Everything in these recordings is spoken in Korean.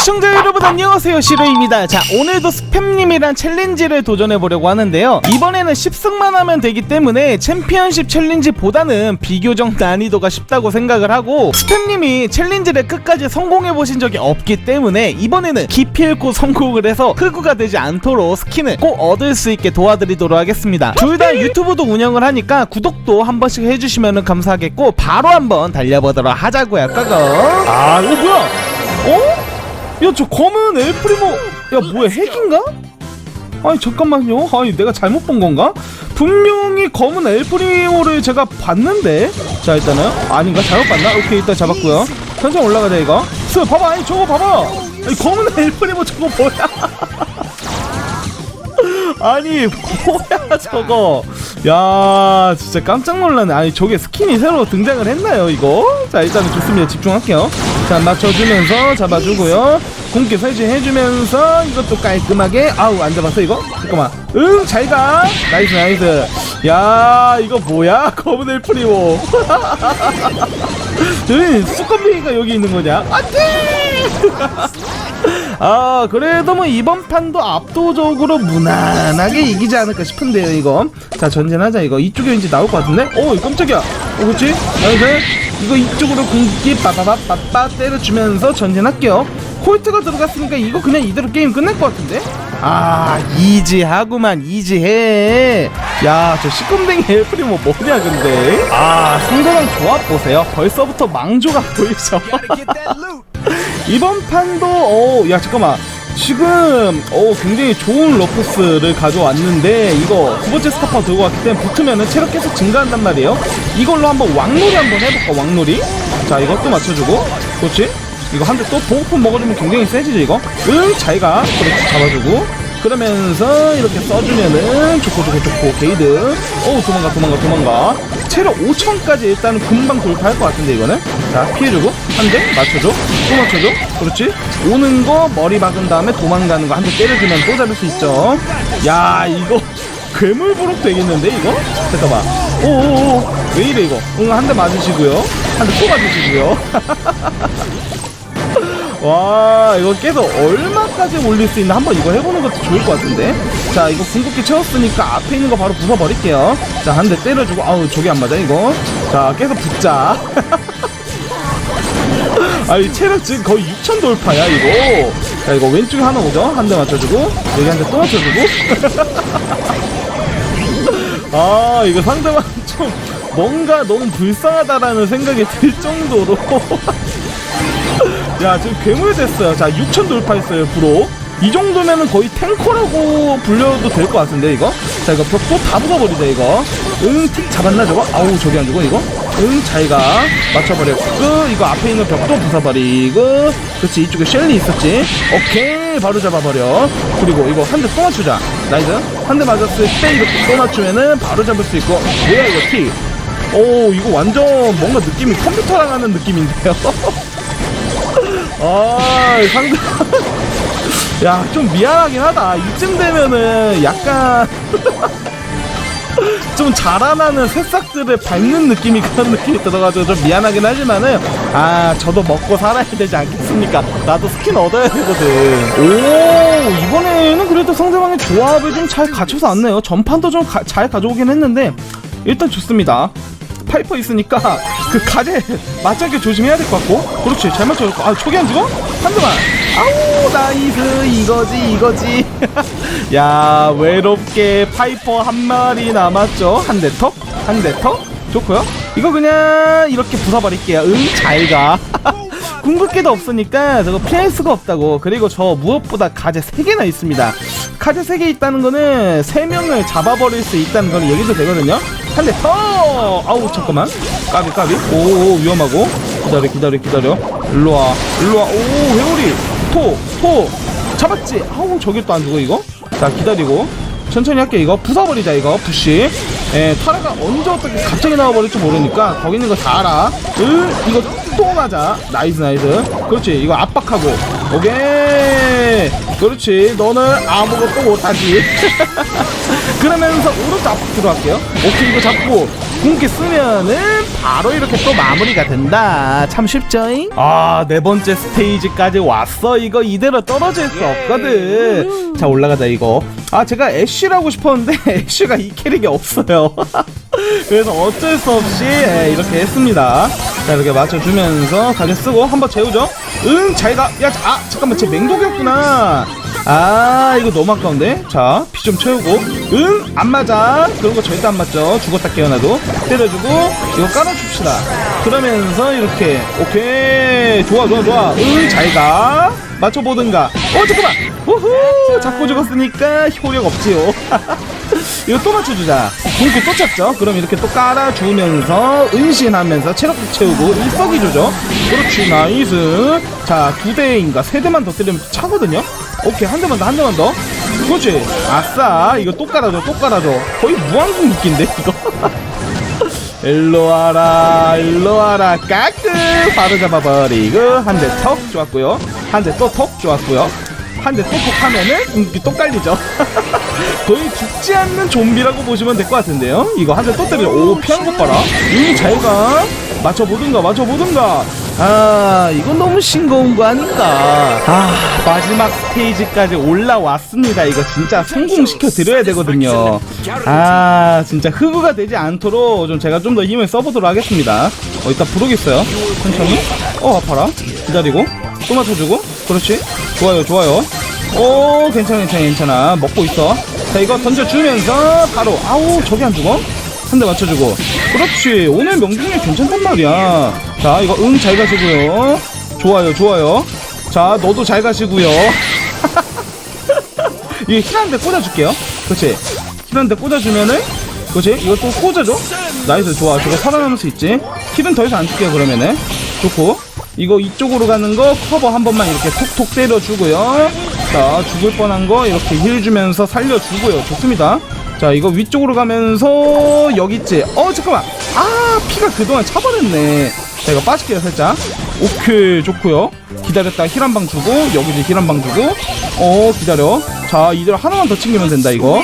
시청자 여러분 안녕하세요. 시로입니다. 자 오늘도 스팸님이란 챌린지를 도전해보려고 하는데요. 이번에는 10승만 하면 되기 때문에 챔피언십 챌린지보다는 비교적 난이도가 쉽다고 생각을 하고 스팸님이 챌린지를 끝까지 성공해보신 적이 없기 때문에 이번에는 기필코 성공을 해서 흑우가 되지 않도록 스킨을 꼭 얻을 수 있게 도와드리도록 하겠습니다. 둘 다 유튜브도 운영을 하니까 구독도 한 번씩 해주시면 감사하겠고 바로 한번 달려보도록 하자고요. 까고! 아 이거 뭐야? 어? 야 저 검은 엘프리모. 야 뭐야 핵인가? 아니 잠깐만요. 아니 내가 잘못 본 건가? 분명히 검은 엘프리모를 제가 봤는데. 자 일단은 아닌가? 잘못 봤나? 오케이 일단 잡았고요. 천천히 올라가자 이거. 스 봐봐 아니 저거 봐봐. 아니 검은 엘프리모 저거 뭐야? 아니 뭐야 저거? 야 진짜 깜짝 놀랐네. 아니 저게 스킨이 새로 등장을 했나요 이거? 자 일단은 좋습니다. 집중할게요. 자 맞춰주면서 잡아주고요 공기 설치해주면서 이것도 깔끔하게 아우 안 잡았어 이거? 잠깐만. 응 잘가. 나이스 나이스. 야 이거 뭐야? 검은 엘프리오 응 쑥검둥이가 여기 있는 거냐? 안돼! 아 그래도 뭐 이번 판도 압도적으로 무난하게 이기지 않을까 싶은데요 이거. 자 전진하자 이거. 이쪽에 왠지 나올 것 같은데? 오 깜짝이야. 어 그치? 나이스. 이거 이쪽으로 공기 빠바바빠빠 때려주면서 전진할게요 콜트가 들어갔으니까 이거 그냥 이대로 게임 끝날 것 같은데? 아 이지하구만 이지해. 야 저 시꺼맹이 엘프리 뭐 뭐냐 근데? 아 상대방 조합 보세요. 벌써부터 망조가 보이죠? 이번 판도 어, 야 잠깐만. 지금 어 굉장히 좋은 러프스를 가져왔는데 이거 두 번째 스타파 들고 왔기 때문에 붙으면은 체력 계속 증가한단 말이에요. 이걸로 한번 왕놀이 한번 해볼까 왕놀이? 자 이것도 맞춰주고. 그렇지 이거 한 대 또 보호품 먹어주면 굉장히 세지죠 이거? 응 잘가 그렇지 잡아주고 그러면서 이렇게 써주면은 좋고 좋고 좋고 게이드. 어우 도망가 도망가 도망가. 체력 5천까지 일단 금방 돌파할 것 같은데 이거는? 자 피해주고 한 대 맞춰줘 또 맞춰줘. 그렇지? 오는 거 머리 박은 다음에 도망가는 거 한 대 때려주면 또 잡을 수 있죠. 야 이거 괴물 부록 되겠는데 이거? 잠깐만. 오오오. 왜 이래 이거? 응 한 대 맞으시고요. 한 대 또 맞으시고요 와 이거 계속 얼마까지 올릴 수 있나 한번 이거 해보는 것도 좋을 것 같은데? 자 이거 궁극기 채웠으니까 앞에 있는 거 바로 부숴버릴게요. 자 한 대 때려주고 아우 저게 안 맞아 이거? 자 계속 붙자. 아이 체력 지금 거의 6천 돌파야 이거. 자 이거 왼쪽에 하나 오죠? 한 대 맞춰주고 여기 한 대 또 맞춰주고. 아 이거 상대방 좀 뭔가 너무 불쌍하다라는 생각이 들 정도로 야 지금 괴물 됐어요. 자 6천 돌파했어요 브로. 이 정도면은 거의 탱커라고 불려도 될 것 같은데 이거? 자 이거 벽도 다 부숴버리자 이거. 응틱 잡았나 저거? 아우 저기 안 죽어 이거? 응 잘가 맞춰버렸고 이거 앞에 있는 벽도 부숴버리고 그렇지 이쪽에 셸리 있었지? 오케이 바로 잡아버려. 그리고 이거 한 대 또 맞추자. 나이스. 한 대 맞았을 때 이렇게 또 맞추면은 바로 잡을 수 있고 뭐야 이거 틱오 이거 완전 뭔가 느낌이 컴퓨터랑 하는 느낌인데요 아 상대. 야 좀 미안하긴 하다. 이쯤 되면은 약간 좀 자라나는 새싹들을 밟는 느낌이 그런 느낌이 들어가지고 좀 미안하긴 하지만은 아 저도 먹고 살아야 되지 않겠습니까? 나도 스킨 얻어야 되거든. 오 이번에는 그래도 상대방의 조합을 좀 잘 갖춰서 왔네요. 전판도 좀 잘 가져오긴 했는데 일단 좋습니다. 파이퍼 있으니까 그 가재 맞짱게 조심해야 될 것 같고. 그렇지. 잘 맞춰줬고 아 초기 안 죽어? 한 대만. 아우 나이스. 이거지 이거지. 야 외롭게 파이퍼 한 마리 남았죠? 한 대 턱? 한 대 턱? 좋고요. 이거 그냥 이렇게 부숴버릴게요. 응 잘가. 궁극기도 없으니까 저거 피할 수가 없다고. 그리고 저 무엇보다 가재 3개나 있습니다. 가재 3개 있다는 거는 3명을 잡아버릴 수 있다는 건 여기서 되거든요 한 대 더! 아우 잠깐만. 까비 까비. 오 위험하고. 기다려 기다려 기다려. 일로와 일로와. 오 회오리. 토 토. 잡았지? 아우 저게 또 안 죽어 이거? 자 기다리고. 천천히 할게 이거. 부숴버리자 이거. 부시. 예 타라가 언제 어떻게 갑자기 나와버릴지 모르니까 거기 있는 거 다 알아. 으 이거 또 맞아. 나이스 나이스. 그렇지 이거 압박하고. 오케이 그렇지. 너는 아무것도 못하지. 그러면서 오른쪽 앞으로 들어갈게요. 오케이 이거 잡고 궁기 쓰면은 바로 이렇게 또 마무리가 된다. 참 쉽죠잉? 아네 번째 스테이지까지 왔어. 이거 이대로 떨어질 수 없거든. 자 올라가자 이거. 아 제가 애쉬라고 싶었는데 애쉬가 이 캐릭이 없어요. 그래서 어쩔 수 없이 예, 이렇게 했습니다 자 이렇게 맞춰주면서 가게 쓰고 한번 재우죠. 응 잘가. 야 아 잠깐만 쟤 맹독이었구나. 아 이거 너무 아까운데? 자 피 좀 채우고. 응 안 맞아. 그런 거 절대 안 맞죠. 죽었다 깨어나도. 때려주고 이거 깔아줍시다. 그러면서 이렇게. 오케이. 좋아 좋아 좋아. 응 잘가. 맞춰보든가. 어 잠깐만. 우후! 자꾸 죽었으니까 효력 없지요 이거 또 맞춰주자. 공구 또 찼죠? 그럼 이렇게 또 깔아주면서 은신하면서 체력도 채우고 일석이 조죠? 그렇지 나이스. 자 두 대인가 세 대만 더 때리면 차거든요? 오케이 한 대만 더 한 대만 더. 그렇지. 아싸 이거 또 깔아줘 또 깔아줘. 거의 무한궁 느낀데 이거? 일로 와라 일로 와라. 까끔! 바로 잡아버리고 한 대 턱 좋았고요. 한 대 또 턱 좋았고요. 한대또톡 하면은 궁기 또 깔리죠 거의 죽지 않는 좀비라고 보시면 될 것 같은데요. 이거 한 대 또 때려 오 피한 것 봐라. 음 잘가 맞춰보든가 맞춰보든가. 아 이건 너무 싱거운 거 아닌가. 아 마지막 스테이지까지 올라왔습니다. 이거 진짜 성공시켜 드려야 되거든요. 아 진짜 흑우가 되지 않도록 좀 제가 좀 더 힘을 써보도록 하겠습니다. 어 이따 부르겠어요. 천천히. 어 아파라. 기다리고. 또 맞춰주고. 그렇지. 좋아요 좋아요. 오 괜찮아 괜찮아 괜찮아. 먹고 있어 자 이거 던져주면서 바로 아우 저기 안 죽어? 한 대 맞춰주고. 그렇지. 오늘 명중률 괜찮단 말이야. 자 이거 응 잘 가시고요. 좋아요 좋아요. 자 너도 잘 가시고요. 이게 힐한대 꽂아줄게요. 그렇지. 힐한대 꽂아주면은 그렇지? 또 꽂아줘. 나이스 좋아. 저거 살아남을 수 있지. 힐은 더 이상 안 줄게요 그러면은. 좋고. 이거 이쪽으로 가는 거 커버 한 번만 이렇게 톡톡 때려주고요 자 죽을 뻔한 거 이렇게 힐 주면서 살려주고요. 좋습니다. 자 이거 위쪽으로 가면서 여기 있지? 어 잠깐만. 아 피가 그동안 차버렸네. 자 이거 빠질게요 살짝. 오케이 좋고요. 기다렸다 힐 한 방 주고 여기 이제 힐한 방 주고. 어 기다려. 자 이대로 하나만 더 챙기면 된다 이거.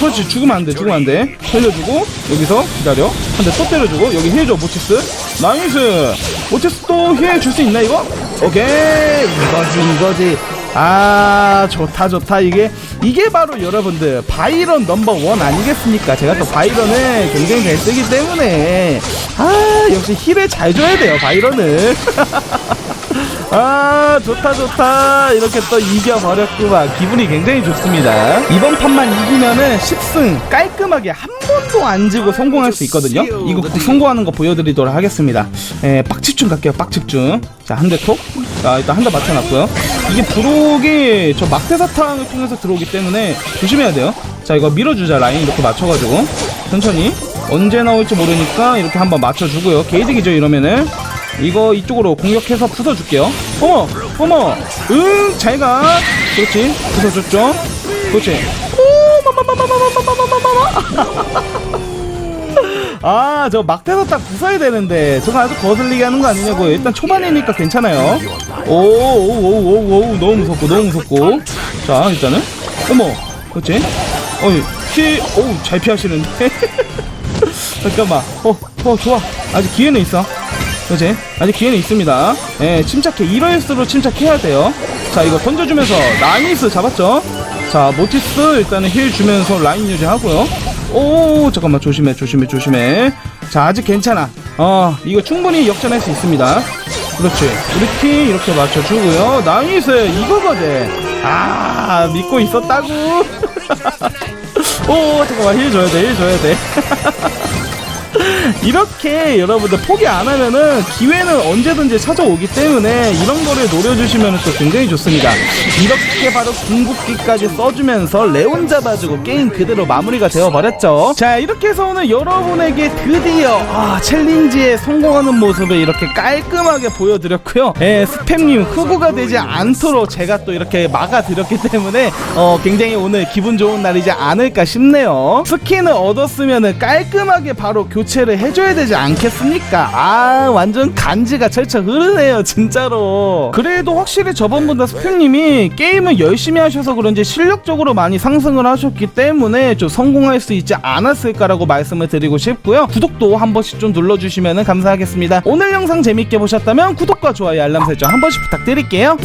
그렇지 죽으면 안돼 죽으면 안돼. 살려주고 여기서 기다려. 한 대 또 때려주고 여기 힐줘 모치스. 나이스. 모치스 또 힐 줄 수 있나 이거? 오케이. 이거지 이거지 아 좋다 좋다. 이게 이게 바로 여러분들 바이런 넘버 원 아니겠습니까? 제가 또 바이런을 굉장히 잘 쓰기 때문에. 아 역시 힐을 잘 줘야 돼요 바이런을. 아 좋다 좋다. 이렇게 또 이겨버렸구만. 기분이 굉장히 좋습니다. 이번 판만 이기면은 10승 깔끔하게 한 번도 안 지고 성공할 수 있거든요. 이거 꼭 성공하는 거 보여드리도록 하겠습니다. 에, 빡집중 갈게요 빡집중. 자한 대톡 자 일단 한 대 맞춰놨고요 이게 브록이 저 막대사탕을 통해서 들어오기 때문에 조심해야 돼요 자 이거 밀어주자 라인 이렇게 맞춰가지고 천천히 언제 나올지 모르니까 이렇게 한번 맞춰주고요 게이득이죠 이러면은 이거 이쪽으로 공격해서 부숴줄게요. 어머, 어머, 응, 잘 가. 그렇지, 부숴줬죠. 그렇지. 오, 마마마마마마마마마마. 아, 저 막대서 딱 부숴야 되는데 저거 아주 거슬리게 하는 거 아니냐고요. 일단 초반이니까 괜찮아요. 오, 오, 오, 오, 오, 너무 무섭고, 너무 무섭고. 자, 일단은, 어머, 그렇지. 어이, 피, 오, 잘 피하시는데. 잠깐만, 어, 어, 좋아. 아직 기회는 있어. 그지? 아직 기회는 있습니다. 예, 침착해. 이럴수록 침착해야 돼요. 자, 이거 던져주면서 나이스 잡았죠? 자, 모티스 일단은 힐 주면서 라인 유지하고요. 오, 잠깐만 조심해, 조심해, 조심해. 자, 아직 괜찮아. 어, 이거 충분히 역전할 수 있습니다. 그렇지. 이렇게 이렇게 맞춰주고요. 나이스 이거거든. 아, 믿고 있었다고. 오, 잠깐만 힐 줘야 돼, 힐 줘야 돼. 이렇게 여러분들 포기 안 하면은 기회는 언제든지 찾아오기 때문에 이런 거를 노려주시면 또 굉장히 좋습니다. 이렇게 바로 궁극기까지 써주면서 레온 잡아주고 게임 그대로 마무리가 되어버렸죠. 자, 이렇게 해서 오늘 여러분에게 드디어 아, 챌린지에 성공하는 모습을 이렇게 깔끔하게 보여드렸고요. 예, 스팸님 흑우가 되지 않도록 제가 또 이렇게 막아드렸기 때문에 어, 굉장히 오늘 기분 좋은 날이지 않을까 싶네요. 스킨을 얻었으면 깔끔하게 바로 교체 교체를 해줘야 되지 않겠습니까? 아 완전 간지가 철철 흐르네요 진짜로. 그래도 확실히 저번보다 스표님이 게임을 열심히 하셔서 그런지 실력적으로 많이 상승을 하셨기 때문에 좀 성공할 수 있지 않았을까라고 말씀을 드리고 싶고요. 구독도 한 번씩 좀 눌러주시면 감사하겠습니다. 오늘 영상 재밌게 보셨다면 구독과 좋아요 알람 설정 한 번씩 부탁드릴게요